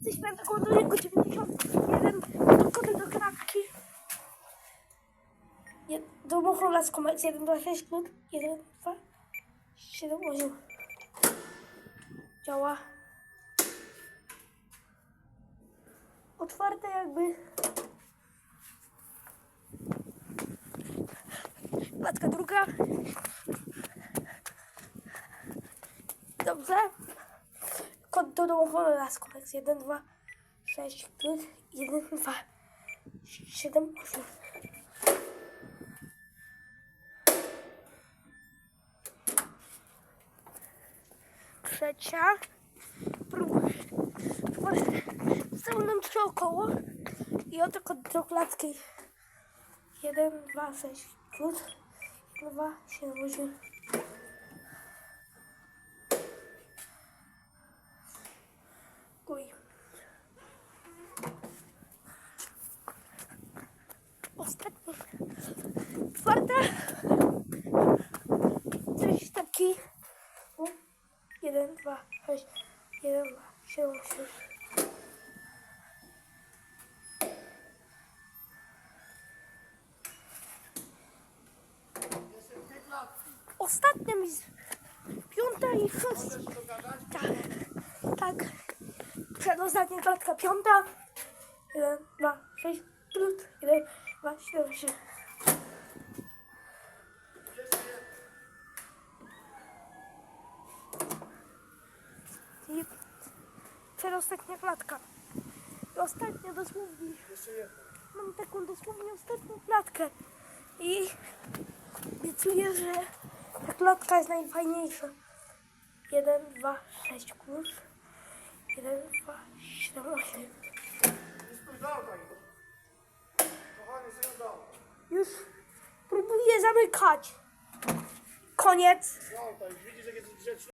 Jesteś świętego do niego 91 do kody do kratki. Je- Do Mochrola z komerc 1, 2, 6, kod 1, 2, 7, 8. Działa. Otwarte jakby. Klatka druga. Dobrze. Domowy raz kompleks 1, 2, 6, 1, 2, 7, 8. Trzecia. Próbuję. Zostały nam trzy około. I oto kod do klatki. 1, 2, 6, plus. 1, 2, 7, 8. Ostatni. Czwarta. Coś taki. O, Jeden, dwa, sześć. Jeden, dwa, siedem, osiem. Ostatnia mi z... Piąta i szósta. Tak. Tak. Przedostatnia klatka piąta. Jeden, dwa, sześć, Jeden, dwa, siedem, osiem. I przedostatnia klatka. I ostatnia dosłownie. Mam taką dosłownie ostatnią klatkę. I obiecuję, że ta klatka jest najfajniejsza. 1, 2, 6 plus. 1, 2, 7, 8. zamykać. Koniec. No.